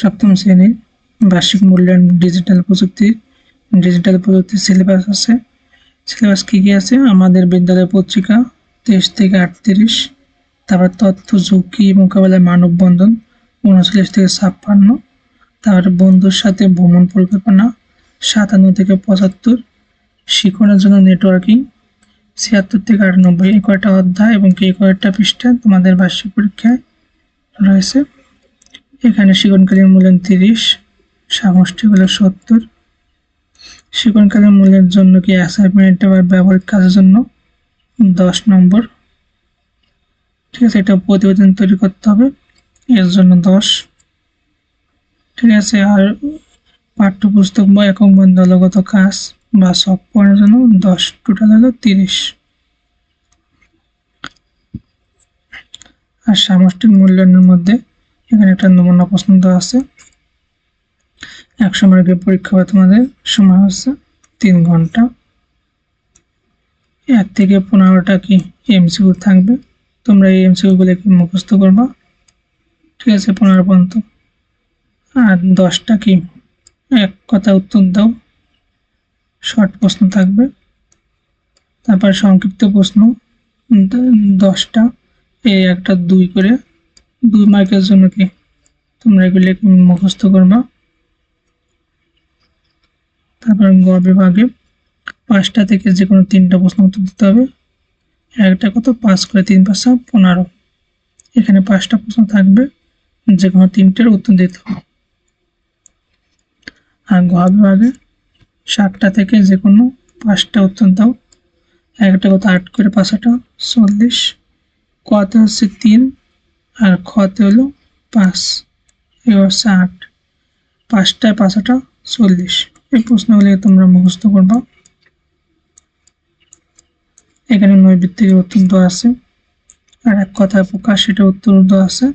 সপ্তম শ্রেণির বার্ষিক মূল্যায়ন ডিজিটাল প্রযুক্তি ডিজিটাল প্রযুক্তির সিলেবাস আছে। সিলেবাস কী কী আছে? আমাদের বিদ্যালয় পত্রিকা, তেইশ থেকে আটত্রিশ, তারপর তথ্য, ঝুঁকি, মোকাবেলায় মানববন্ধন, উনচল্লিশ থেকে ছাপ্পান্ন তারপরে বন্ধুর সাথে ভ্রমণ পরিকল্পনা, সাতান্ন থেকে পঁচাত্তর, শিক্ষণের জন্য নেটওয়ার্কিং ছিয়াত্তর থেকে আটানব্বই, এই কয়টা অধ্যায় এবং এই কয়টা পৃষ্ঠা তোমাদের বার্ষিক পরীক্ষায় রয়েছে? এখানে শিক্ষণকালীন মূল্যায়ন তিরিশ সামষ্টিকগুলো সত্তর। শিক্ষণকালীন মূল্যের জন্য কি অ্যাসাইনমেন্ট বা ব্যবহারিক কাজের জন্য? দশ নম্বর। ঠিক আছে, এটা প্রতিবেদন তৈরি করতে হবে, এর জন্য দশ। ঠিক আছে, আর পাঠ্যপুস্তক বা একক বা কাজ বা সফটওয়্যারের জন্য দশ টোটাল হলো তিরিশ। আর সামষ্টিক মূল্যায়নের মধ্যে এখানে একটা নমুনা প্রশ্ন দেওয়া আছে। একশো মার্কের পরীক্ষা হবে তোমাদের, সময় হচ্ছে তিন ঘণ্টা। এক থেকে পনেরোটা কি এমসিকিউ থাকবে? তোমরা এই এমসিকিউগুলো কি মুখস্থ করবা। ঠিক আছে, পনেরো পর্যন্ত। আর দশটা কি? এক কথা উত্তর দাও। শর্ট প্রশ্ন থাকবে। তারপর সংক্ষিপ্ত প্রশ্ন। দশটা এই একটা দুই করে দুই মার্কের জন্য কি তোমরা এগুলি মুখস্থ করবা। তারপর গ বিভাগে পাঁচটা থেকে যে কোনো তিনটা প্রশ্ন উত্তর দিতে হবে। একটা কত? পাঁচ করে তিন পাঁচটা পনেরো। এখানে পাঁচটা প্রশ্ন থাকবে যে কোনো তিনটের উত্তর দিতে হবে। আর গ বিভাগে সাতটা থেকে যে কোনো পাঁচটা উত্তর দাও। একটা কত? আট করে পাঁচটা, চল্লিশ। কতে হচ্ছে তিন। আর খতে হলো পাঁচ এ হচ্ছে আট। পাঁচটায় পাঁচটা, চল্লিশ। এই প্রশ্নগুলি তোমরা মুখস্থ করবা। এখানে নৈবিত্তিক অত্যন্ত আছে। আর এক কথায় প্রকাশ সেটা অত্যন্ত আছে।